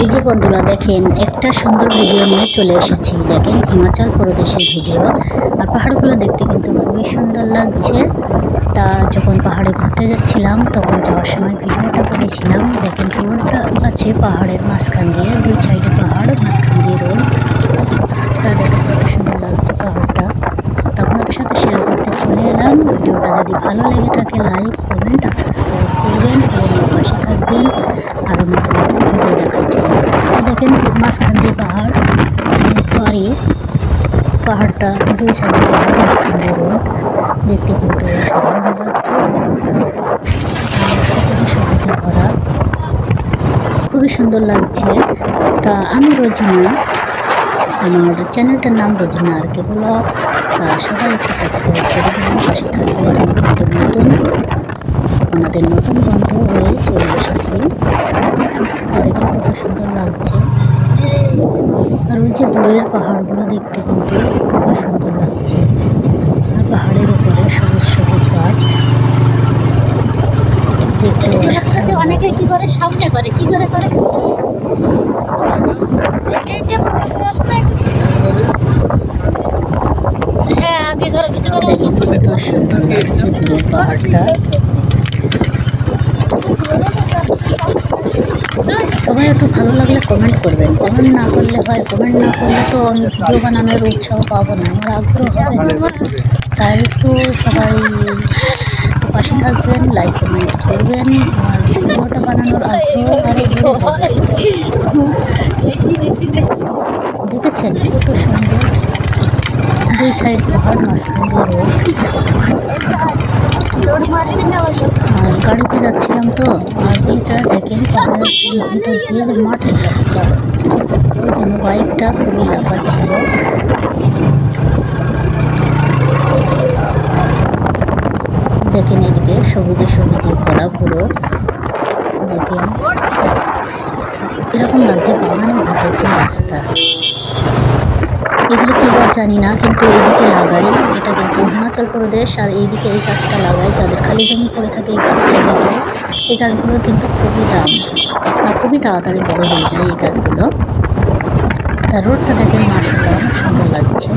এই যে বন্ধুরা, দেখেন, একটা সুন্দর ভিডিও নিয়ে চলে এসেছি। দেখেন, হিমাচল প্রদেশের ভিডিও আর পাহাড়গুলো দেখতে কিন্তু খুবই সুন্দর লাগছে। তা যখন পাহাড়ে ঘুরতে যাচ্ছিলাম, তখন যাওয়ার সময় ভিডিওটা করেছিলাম। দেখেন রোডটা আছে পাহাড়ের মাঝখান দিয়ে, দুই সাইডে পাহাড়, মাঝখান দিয়ে রোড। তা দেখেন, কত সুন্দর লাগছে পাহাড়টা। তা আপনাদের সাথে শেয়ার করতে চলে এলাম। ভিডিওটা যদি ভালো লেগে থাকে লাইক কমেন্ট আর সাবস্ক্রাইব করবেন এবং আমার পাশে থাকবেন আরও নতুন নতুন ভিডিও দেখার জন্য তো দেখেন মাঝখান দিয়ে পাহাড় সরি পাহাড়টা দুই সাইডে দিয়ে রোড। দেখতে কিন্তু অসাধারণ লাগছে সবুজে সবুজে ভরা খুবই সুন্দর লাগছে। তা আমি রোজিনা। আমার চ্যানেলটার নাম রোজিনা আর কে ব্লগ তা সবাই একটু সাবস্ক্রাইব করে দেবেন পাশে কিন্তু নতুন ওনাদের নতুন বন্ধু হয়ে চলে এসেছি। খুবই সুন্দর লাগছে আর পাহাড়ের উপরে সবুজ সবুজ গাছ দেখতে অনেকে কি করে সামনে করে কি করে করে হ্যাঁ আগে সুন্দর লাগছে দূরের পাহাড়টা। সবাই একটু ভালো লাগলে কমেন্ট করবেন। কমেন্ট না করলে হয় কমেন্ট না করলে তো ভিডিও বানানোর উৎসাহ পাবো না। আমার আগ্রহ হবে। তাই একটু সবাই পাশে থাকবেন লাইক কমেন্ট করবেন, আর ভিডিওটা বানানোর আগ্রহ দেখেছেন কত সুন্দর দুই সাইড পাহাড় মাঝখান দিয়ে আর গাড়িতে যাচ্ছিলাম তো, আর এইটা দেখেন পাহাড়ের ভিতর দিয়ে যে মাটির রাস্তা? ওই জন্য বাইকটা খুবই লাফাচ্ছিল। দেখেন এদিকে সবুজে সবুজে ভরা পুরো। দেখেন। এরকম লাগছে বাগানের ভিতর দিয়ে রাস্তা। এগুলো কী জানি না, কিন্তু এদিকে লাগাই, এটা কিন্তু হিমাচল প্রদেশ আর এইদিকে এই গাছটা লাগাই যাদের খালি জমি পড়ে থাকে এই গাছ লাগাতে এই গাছগুলোর কিন্তু খুবই দাম। আর খুবই তাড়াতাড়ি বড় হয়ে যায় এই গাছগুলো। তার রোডটা দেখেন মাসাল্লাহ অনেক সুন্দর লাগছে।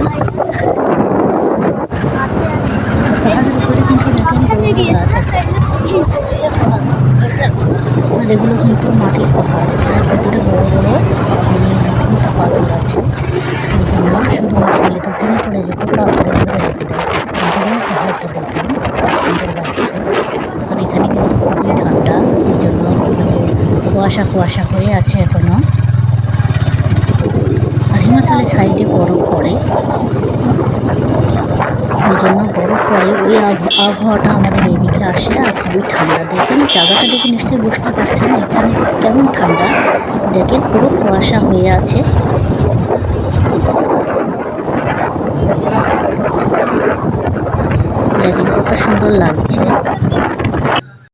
দেখেন আর এগুলো কিন্তু মাটির পাহাড়, এর ভিতরে বড় বড় মানে মোটা পাথর আছে এই জন্য শুধুমাত্র হলে তো ভেঙে পড়ে যেত পাথরে ধরে রেখে দেয় এখানে পাহাড়টা দেখেন সুন্দর লাগছে আর এখানে কিন্তু খুবই ঠান্ডা এই জন্য মানে কুয়াশা কুয়াশা হয়ে আছে এখনও। আর হিমাচলের সাইডে বরফ পড়ে। ওই জন্য বরফ পড়ে। ওই আবহ- আবহাওয়াটা আমাদের এইদিকে আসে আর খুবই ঠান্ডা। দেখেন, জায়গাটা দেখে নিশ্চয়ই বুঝতে পারছেন, এখানে কেমন ঠান্ডা। দেখেন পুরো কুয়াশা হয়ে আছে।